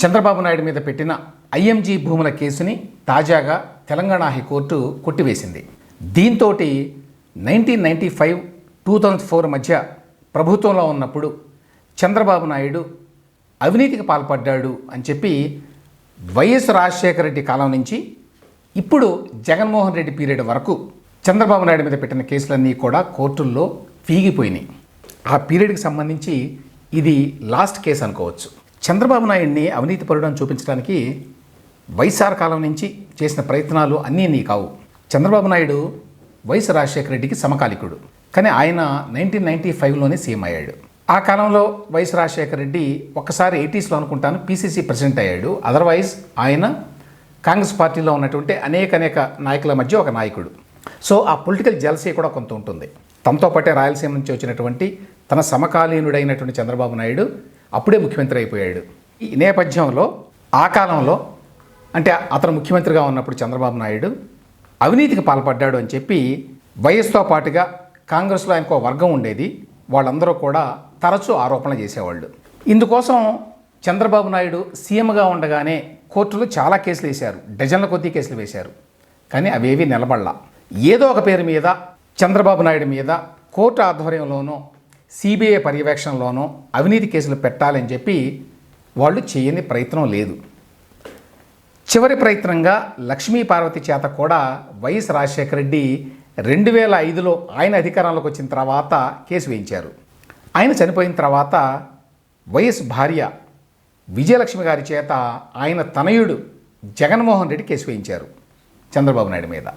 చంద్రబాబు నాయుడు మీద పెట్టిన ఐఎంజీ భూముల కేసుని తాజాగా తెలంగాణ హైకోర్టు కొట్టివేసింది. దీంతో nineteen ninety five two thousand four మధ్య ప్రభుత్వంలో ఉన్నప్పుడు చంద్రబాబు నాయుడు అవినీతికి పాల్పడ్డాడు అని చెప్పి వైఎస్ రాజశేఖర రెడ్డి కాలం నుంచి ఇప్పుడు జగన్మోహన్ రెడ్డి పీరియడ్ వరకు చంద్రబాబు నాయుడు మీద పెట్టిన కేసులన్నీ కూడా కోర్టుల్లో ఫీగిపోయినాయి. ఆ పీరియడ్కి సంబంధించి ఇది లాస్ట్ కేసు అనుకోవచ్చు. చంద్రబాబు నాయుడిని అవినీతి పరుడని చూపించడానికి వైఎస్ఆర్ కాలం నుంచి చేసిన ప్రయత్నాలు అన్నీ నీ కావు. చంద్రబాబు నాయుడు వైఎస్ రాజశేఖర రెడ్డికి సమకాలికుడు. కానీ ఆయన నైన్టీన్ నైన్టీ ఫైవ్లోనే సీఎం అయ్యాడు. ఆ కాలంలో వైఎస్ రాజశేఖర రెడ్డి ఒక్కసారి ఎయిటీస్లో అనుకుంటాను పీసీసీ ప్రెసిడెంట్ అయ్యాడు. అదర్వైజ్ ఆయన కాంగ్రెస్ పార్టీలో ఉన్నటువంటి అనేక అనేక నాయకుల మధ్య ఒక నాయకుడు. సో ఆ పొలిటికల్ జలసీ కూడా కొంత ఉంటుంది. తమతో పాటే రాయలసీమ నుంచి వచ్చినటువంటి తన సమకాలీనుడైనటువంటి చంద్రబాబు నాయుడు అప్పుడే ముఖ్యమంత్రి అయిపోయాడు. ఈ నేపథ్యంలో ఆ కాలంలో అంటే అతను ముఖ్యమంత్రిగా ఉన్నప్పుడు చంద్రబాబు నాయుడు అవినీతికి పాల్పడ్డాడు అని చెప్పి వయస్సుతో పాటుగా కాంగ్రెస్లో ఆయనకు వర్గం ఉండేది. వాళ్ళందరూ కూడా తరచూ ఆరోపణలు చేసేవాళ్ళు. ఇందుకోసం చంద్రబాబు నాయుడు సీఎంగా ఉండగానే కోర్టులో చాలా కేసులు వేశారు. డజన్ల కొద్దీ కేసులు వేశారు. కానీ అవేవి నిలబడలా. ఏదో ఒక పేరు మీద చంద్రబాబు నాయుడు మీద కోర్టు ఆధ్వర్యంలోనో సిబిఐ పర్యవేక్షణలోనో అవినీతి కేసులు పెట్టాలని చెప్పి వాళ్ళు చేయని ప్రయత్నం లేదు. చివరి ప్రయత్నంగా లక్ష్మీ పార్వతి చేత కూడా వైఎస్ రాజశేఖర రెడ్డి రెండు వేల ఐదులో ఆయన అధికారంలోకి వచ్చిన తర్వాత కేసు వేయించారు. ఆయన చనిపోయిన తర్వాత వైఎస్ భార్య విజయలక్ష్మి గారి చేత ఆయన తనయుడు జగన్మోహన్ రెడ్డి కేసు వేయించారు చంద్రబాబు నాయుడు మీద.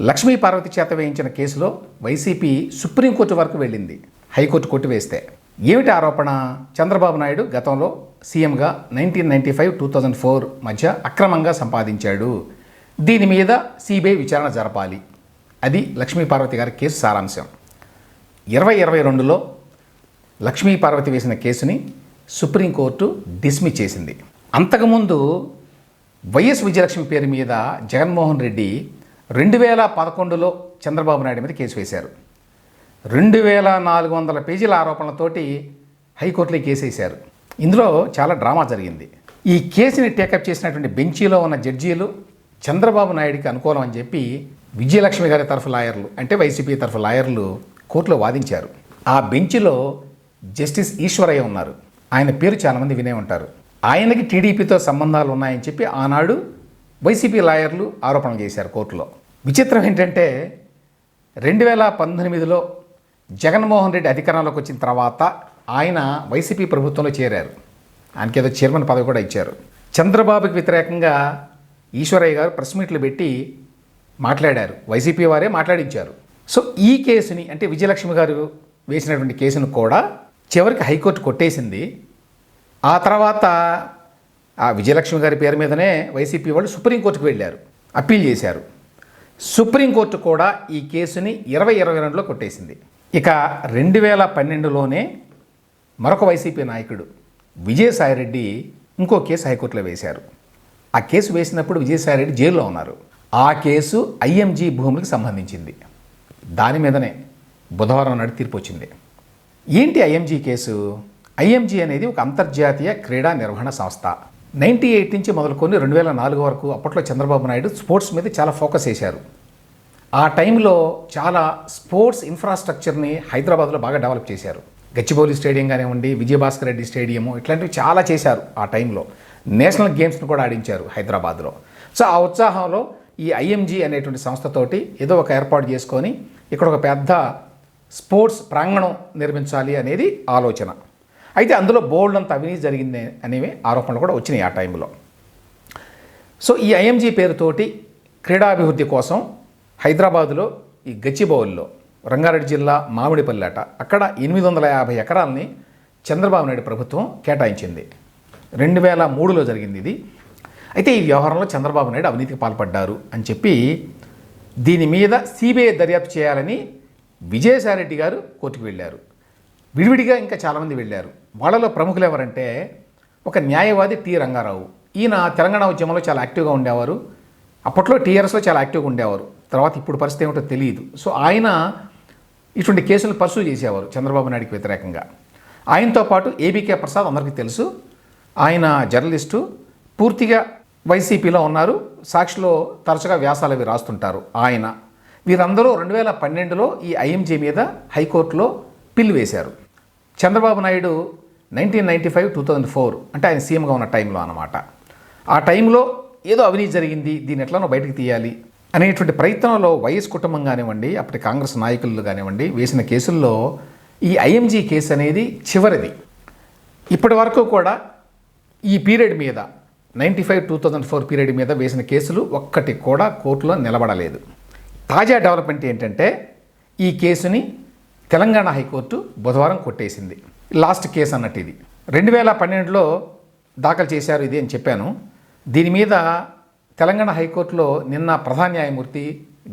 లక్ష్మీ పార్వతి చేత వేయించిన కేసులో వైసీపీ సుప్రీంకోర్టు వరకు వెళ్ళింది. హైకోర్టు కొట్టివేస్తే ఏమిటి ఆరోపణ? చంద్రబాబు నాయుడు గతంలో సీఎంగా nineteen ninety five two thousand four మధ్య అక్రమంగా సంపాదించాడు. దీని మీద సిబిఐ విచారణ జరపాలి. అది లక్ష్మీ పార్వతి గారి కేసు సారాంశం. ఇరవై ఇరవై రెండులో లక్ష్మీ పార్వతి వేసిన కేసుని సుప్రీంకోర్టు డిస్మిస్ చేసింది. అంతకుముందు వైఎస్ విజయలక్ష్మి పేరు మీద జగన్మోహన్ రెడ్డి రెండు వేల పదకొండులో చంద్రబాబు నాయుడు మీద కేసు వేశారు. రెండు వేల నాలుగు వందల పేజీల ఆరోపణలతోటి హైకోర్టులో కేసు వేశారు. ఇందులో చాలా డ్రామా జరిగింది. ఈ కేసుని టేకప్ చేసినటువంటి బెంచీలో ఉన్న జడ్జీలు చంద్రబాబు నాయుడికి అనుకూలం అని చెప్పి విజయలక్ష్మి గారి తరఫు లాయర్లు అంటే వైసీపీ తరఫు లాయర్లు కోర్టులో వాదించారు. ఆ బెంచ్లో జస్టిస్ ఈశ్వరయ్య ఉన్నారు. ఆయన పేరు చాలామంది వినే ఉంటారు. ఆయనకి టీడీపీతో సంబంధాలు ఉన్నాయని చెప్పి ఆనాడు వైసీపీ లాయర్లు ఆరోపణలు చేశారు కోర్టులో. విచిత్రం ఏంటంటే రెండు వేల పంతొమ్మిదిలో జగన్మోహన్ రెడ్డి అధికారంలోకి వచ్చిన తర్వాత ఆయన వైసీపీ ప్రభుత్వంలో చేరారు. ఆయనకి ఏదో చైర్మన్ పదవి కూడా ఇచ్చారు. చంద్రబాబుకి వ్యతిరేకంగా ఈశ్వరయ్య గారు ప్రెస్ మీట్లు పెట్టి మాట్లాడారు. వైసీపీ వారే మాట్లాడించారు. సో ఈ కేసుని అంటే విజయలక్ష్మి గారు వేసినటువంటి కేసును కూడా చివరికి హైకోర్టు కొట్టేసింది. ఆ తర్వాత ఆ విజయలక్ష్మి గారి పేరు మీదనే వైసీపీ వాళ్ళు సుప్రీంకోర్టుకు వెళ్ళారు. అప్పీల్ చేశారు. సుప్రీంకోర్టు కూడా ఈ కేసుని ఇరవై ఇరవై రెండులో కొట్టేసింది. ఇక రెండు వేల పన్నెండులోనే మరొక వైసీపీ నాయకుడు విజయసాయిరెడ్డి ఇంకో కేసు హైకోర్టులో వేశారు. ఆ కేసు వేసినప్పుడు విజయసాయిరెడ్డి జైల్లో ఉన్నారు. ఆ కేసు ఐఎంజీ భూములకు సంబంధించింది. దాని మీదనే బుధవారం నాడు తీర్పు వచ్చింది. ఏంటి ఐఎంజీ కేసు? ఐఎంజీ అనేది ఒక అంతర్జాతీయ క్రీడా నిర్వహణ సంస్థ. నైంటీ ఎయిట్ నుంచి మొదలుకొని రెండు వేల నాలుగు వరకు అప్పట్లో చంద్రబాబు నాయుడు స్పోర్ట్స్ మీద చాలా ఫోకస్ చేశారు. ఆ టైంలో చాలా స్పోర్ట్స్ ఇన్ఫ్రాస్ట్రక్చర్ని హైదరాబాద్లో బాగా డెవలప్ చేశారు. గచ్చిబౌలి స్టేడియం కానివ్వండి విజయభాస్కర్ రెడ్డి స్టేడియము ఇట్లాంటివి చాలా చేశారు ఆ టైంలో. నేషనల్ గేమ్స్ను కూడా ఆడించారు హైదరాబాద్లో. సో ఆ ఉత్సాహంలో ఈ ఐఎంజీ అనేటువంటి సంస్థతోటి ఏదో ఒక ఏర్పాటు చేసుకొని ఇక్కడ ఒక పెద్ద స్పోర్ట్స్ ప్రాంగణం నిర్మించాలి అనేది ఆలోచన. అయితే అందులో బోల్డ్ అంత అవినీతి జరిగింది అనేవి ఆరోపణలు కూడా వచ్చినాయి ఆ టైంలో. సో ఈ ఐఎంజీ పేరుతోటి క్రీడాభివృద్ధి కోసం హైదరాబాదులో ఈ గచ్చిబౌల్లో రంగారెడ్డి జిల్లా మామిడిపల్లెట అక్కడ ఎనిమిది వందల యాభై ఎకరాలని చంద్రబాబు నాయుడు ప్రభుత్వం కేటాయించింది. రెండు వేల మూడులో జరిగింది ఇది. అయితే ఈ వ్యవహారంలో చంద్రబాబు నాయుడు అవినీతికి పాల్పడ్డారు అని చెప్పి దీని మీద సిబిఐ దర్యాప్తు చేయాలని విజయసాయిరెడ్డి గారు కోర్టుకు వెళ్ళారు. విడివిడిగా ఇంకా చాలామంది వెళ్ళారు. వాళ్ళలో ప్రముఖులు ఎవరంటే ఒక న్యాయవాది టి రంగారావు. ఈయన తెలంగాణ ఉద్యమంలో చాలా యాక్టివ్గా ఉండేవారు. అప్పట్లో టీఆర్ఎస్లో చాలా యాక్టివ్గా ఉండేవారు. తర్వాత ఇప్పుడు పరిస్థితి ఏమిటో తెలియదు. సో ఆయన ఇటువంటి కేసులు పర్సూ చేసేవారు చంద్రబాబు నాయుడికి వ్యతిరేకంగా. ఆయనతో పాటు ఏబీకే ప్రసాద్ అందరికీ తెలుసు. ఆయన జర్నలిస్టు. పూర్తిగా వైసీపీలో ఉన్నారు. సాక్షిలో తరచుగా వ్యాసాలు అవి రాస్తుంటారు ఆయన. వీరందరూ రెండు వేల పన్నెండులో ఈ ఐఎంజీ మీద హైకోర్టులో పిల్లు వేశారు. Chandrababu Naidu nineteen ninety five two thousand four అంటే ఆయన సీఎంగా ఉన్న టైంలో అనమాట ఆ టైంలో ఏదో అవినీతి జరిగింది దీన్ని ఎట్లనో బయటకు తీయాలి అనేటువంటి ప్రయత్నంలో వైఎస్ కుటుంబం కానివ్వండి అప్పటి కాంగ్రెస్ నాయకులు కానివ్వండి వేసిన కేసుల్లో ఈ ఐఎంజీ కేసు అనేది చివరిది. ఇప్పటి వరకు కూడా ఈ పీరియడ్ మీద ninety five two thousand four period మీద వేసిన కేసులు ఒక్కటి కూడా కోర్టులో నిలబడలేదు. తాజా డెవలప్మెంట్ ఏంటంటే ఈ కేసుని తెలంగాణ హైకోర్టు బుధవారం కొట్టేసింది. లాస్ట్ కేసు అన్నట్టు ఇది. రెండు వేల పన్నెండులో దాఖలు చేశారు ఇది అని చెప్పాను. దీని మీద తెలంగాణ హైకోర్టులో నిన్న ప్రధాన న్యాయమూర్తి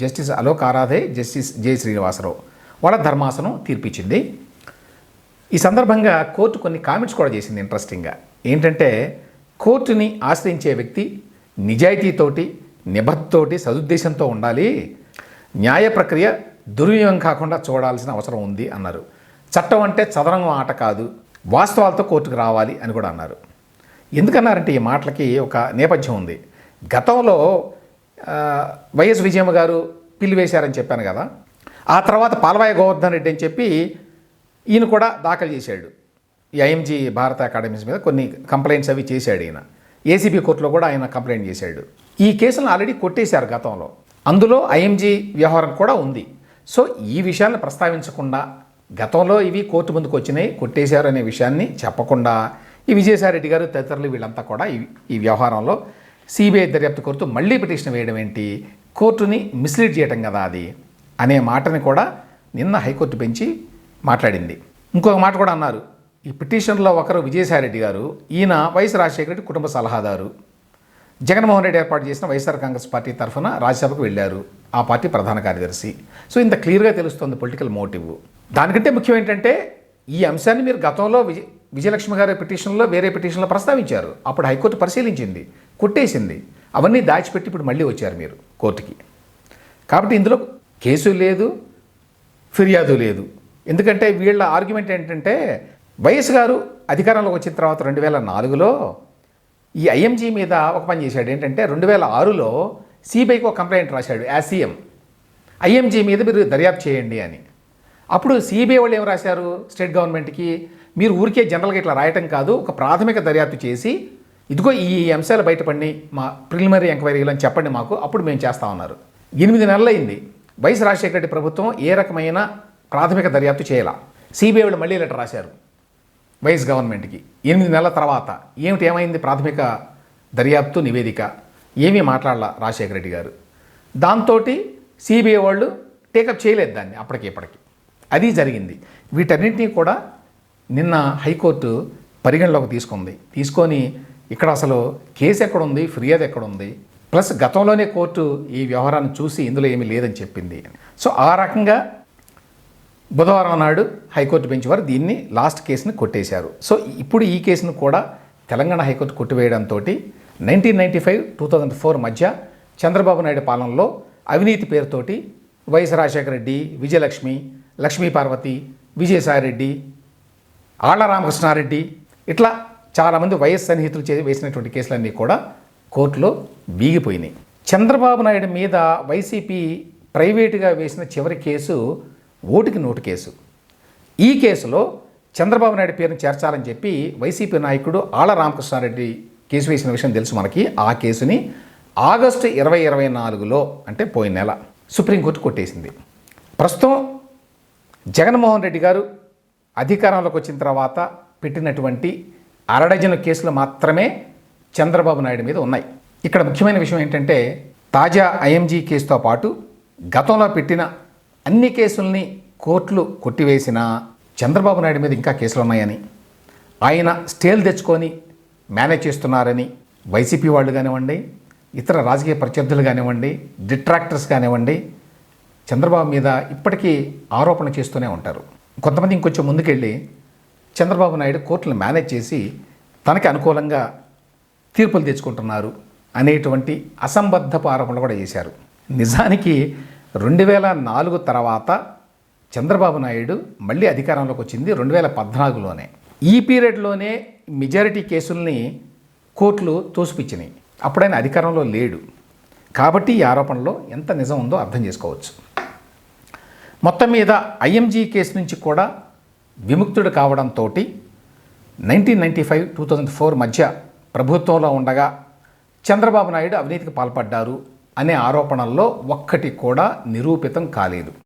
జస్టిస్ అలోక్ ఆరాధే జస్టిస్ జై శ్రీనివాసరావు వాళ్ళ ధర్మాసనం తీర్పిచ్చింది. ఈ సందర్భంగా కోర్టు కొన్ని కామెంట్స్ కూడా చేసింది ఇంట్రెస్టింగ్గా. ఏంటంటే కోర్టుని ఆశ్రయించే వ్యక్తి నిజాయితీతోటి నిబద్ధతోటి సదుద్దేశంతో ఉండాలి. న్యాయ ప్రక్రియ దుర్వినియోగం కాకుండా చూడాల్సిన అవసరం ఉంది అన్నారు. చట్టం అంటే చదరంగం ఆట కాదు వాస్తవాలతో కోర్టుకు రావాలి అని కూడా అన్నారు. ఎందుకన్నారంటే ఈ మాటలకి ఒక నేపథ్యం ఉంది. గతంలో వైఎస్ విజయమ్మ గారు పిల్లి వేశారని చెప్పాను కదా. ఆ తర్వాత పాలవాయి గోవర్ధన్ రెడ్డి అని చెప్పి ఈయన కూడా దాఖలు చేశాడు. ఈ ఐఎంజీ భారత అకాడమీస్ మీద కొన్ని కంప్లైంట్స్ అవి చేశాడు ఈయన. ఏసీబీ కోర్టులో కూడా ఆయన కంప్లైంట్ చేశాడు. ఈ కేసులను ఆల్రెడీ కొట్టేశారు గతంలో. అందులో ఐఎంజీ వ్యవహారం కూడా ఉంది. సో ఈ విషయాన్ని ప్రస్తావించకుండా గతంలో ఇవి కోర్టు ముందుకు వచ్చినాయి కొట్టేశారు అనే విషయాన్ని చెప్పకుండా ఈ విజయసాయిరెడ్డి గారు తదితరులు వీళ్ళంతా కూడా ఈ వ్యవహారంలో సిబిఐ దర్యాప్తు కోరుతూ మళ్ళీ పిటిషన్ వేయడం ఏంటి? కోర్టుని మిస్లీడ్ చేయటం కదా అది? అనే మాటని కూడా నిన్న హైకోర్టు పెంచి మాట్లాడింది. ఇంకొక మాట కూడా అన్నారు. ఈ పిటిషన్లో ఒకరు విజయసాయిరెడ్డి గారు ఈయన వైఎస్ రాజశేఖర రెడ్డి కుటుంబ సలహాదారు. జగన్మోహన్ రెడ్డి ఏర్పాటు చేసిన వైఎస్ఆర్ కాంగ్రెస్ పార్టీ తరఫున రాజ్యసభకు వెళ్ళారు. ఆ పార్టీ ప్రధాన కార్యదర్శి. సో ఇంత క్లియర్గా తెలుస్తుంది పొలిటికల్ మోటివ్. దానికంటే ముఖ్యం ఏంటంటే ఈ అంశాన్ని మీరు గతంలో విజయ విజయలక్ష్మి గారి పిటిషన్లో వేరే పిటిషన్లో ప్రస్తావించారు. అప్పుడు హైకోర్టు పరిశీలించింది కొట్టేసింది. అవన్నీ దాచిపెట్టి ఇప్పుడు మళ్ళీ వచ్చారు మీరు కోర్టుకి. కాబట్టి ఇందులో కేసు లేదు ఫిర్యాదు లేదు. ఎందుకంటే వీళ్ళ ఆర్గ్యుమెంట్ ఏంటంటే వైఎస్ గారు అధికారంలోకి వచ్చిన తర్వాత రెండు వేల నాలుగులో ఈ ఐఎంజీ మీద ఒక పని చేశాడు. ఏంటంటే రెండు వేల ఆరులో సిబిఐకి ఒక కంప్లైంట్ రాశాడు యాజ్ సీఎం. ఐఎంజీ మీద మీరు దర్యాప్తు చేయండి అని. అప్పుడు సిబిఐ వాళ్ళు ఏం రాశారు? స్టేట్ గవర్నమెంట్కి మీరు ఊరికే జనరల్గా ఇట్లా రాయటం కాదు ఒక ప్రాథమిక దర్యాప్తు చేసి ఇదిగో ఈ అంశాలు బయటపడి మా ప్రిలిమినరీ ఎంక్వైరీలు అని చెప్పండి మాకు అప్పుడు మేము చేస్తా ఉన్నారు. ఎనిమిది నెలలైంది. వైఎస్ రాజశేఖర రెడ్డి ప్రభుత్వం ఏ రకమైన ప్రాథమిక దర్యాప్తు చేయాల? సిబిఐ వాళ్ళు మళ్ళీ లెటర్ రాశారు వైఎస్ గవర్నమెంట్కి ఎనిమిది నెలల తర్వాత ఏమిటి ఏమైంది ప్రాథమిక దర్యాప్తు నివేదిక? ఏమీ మాట్లాడాల రాజశేఖర రెడ్డి గారు. దాంతో సిబిఐ వాళ్ళు టేకప్ చేయలేదు దాన్ని అప్పటికి ఇప్పటికి. అది జరిగింది. వీటన్నింటినీ కూడా నిన్న హైకోర్టు పరిగణలోకి తీసుకుంది. తీసుకొని ఇక్కడ అసలు కేసు ఎక్కడుంది? ఫిర్యాదు ఎక్కడుంది? ప్లస్ గతంలోనే కోర్టు ఈ వ్యవహారాన్ని చూసి ఇందులో ఏమీ లేదని చెప్పింది సో ఆ రకంగా బుధవారం నాడు హైకోర్టు బెంచ్ వారు దీన్ని లాస్ట్ కేసుని కొట్టేశారు. సో ఇప్పుడు ఈ కేసును కూడా తెలంగాణ హైకోర్టు కొట్టివేయడంతో nineteen ninety five two thousand four మధ్య చంద్రబాబు నాయుడు పాలనలో అవినీతి పేరుతోటి వైఎస్ రాజశేఖర రెడ్డి విజయలక్ష్మి లక్ష్మీపార్వతి విజయసాయిరెడ్డి ఆళ్ళ రామకృష్ణారెడ్డి ఇట్లా చాలామంది వైఎస్ సన్నిహితులు చే వేసినటువంటి కేసులన్నీ కూడా కోర్టులో వీగిపోయినాయి. చంద్రబాబు నాయుడు మీద వైసీపీ ప్రైవేటుగా వేసిన చివరి కేసు ఓటుకి నోటు కేసు. ఈ కేసులో చంద్రబాబు నాయుడు పేరును చేర్చాలని చెప్పి వైసీపీ నాయకుడు ఆళ్ళ రామకృష్ణారెడ్డి కేసు వేసిన విషయం తెలుసు మనకి. ఆ కేసుని ఆగస్టు ఇరవై ఇరవై నాలుగులో అంటే పోయిన నెల సుప్రీంకోర్టు కొట్టేసింది. ప్రస్తుతం జగన్మోహన్ రెడ్డి గారు అధికారంలోకి వచ్చిన తర్వాత పెట్టినటువంటి అరడజన కేసులు మాత్రమే చంద్రబాబు నాయుడు మీద ఉన్నాయి. ఇక్కడ ముఖ్యమైన విషయం ఏంటంటే తాజా ఐఎంజీ కేసుతో పాటు గతంలో పెట్టిన అన్ని కేసుల్ని కోర్టులు కొట్టివేసిన చంద్రబాబు నాయుడు మీద ఇంకా కేసులు ఉన్నాయని ఆయన స్టేలు తెచ్చుకొని మేనేజ్ చేస్తున్నారని వైసీపీ వాళ్ళు కానివ్వండి ఇతర రాజకీయ ప్రత్యర్థులు కానివ్వండి డిట్రాక్టర్స్ కానివ్వండి చంద్రబాబు మీద ఇప్పటికీ ఆరోపణ చేస్తూనే ఉంటారు. కొంతమంది ఇంకొంచెం ముందుకెళ్ళి చంద్రబాబు నాయుడు కోర్టులు మేనేజ్ చేసి తనకి అనుకూలంగా తీర్పులు తెచ్చుకుంటున్నారు అనేటువంటి అసంబద్ధపు ఆరోపణలు కూడా చేశారు. నిజానికి రెండు వేల నాలుగు తర్వాత చంద్రబాబు నాయుడు మళ్ళీ అధికారంలోకి వచ్చింది రెండు వేల పద్నాలుగులోనే. ఈ పీరియడ్లోనే మెజారిటీ కేసుల్ని కోర్టులు తోసిపిచ్చినాయి. అప్పుడైనా అధికారంలో లేడు. కాబట్టి ఈ ఆరోపణలో ఎంత నిజం ఉందో అర్థం చేసుకోవచ్చు. మొత్తం మీద ఐఎంజీ కేసు నుంచి కూడా విముక్తుడు కావడంతో nineteen ninety five two thousand four మధ్య ప్రభుత్వంలో ఉండగా చంద్రబాబు నాయుడు అవినీతికి పాల్పడ్డారు అనే ఆరోపణల్లో ఒక్కటి కూడా నిరూపితం కాలేదు.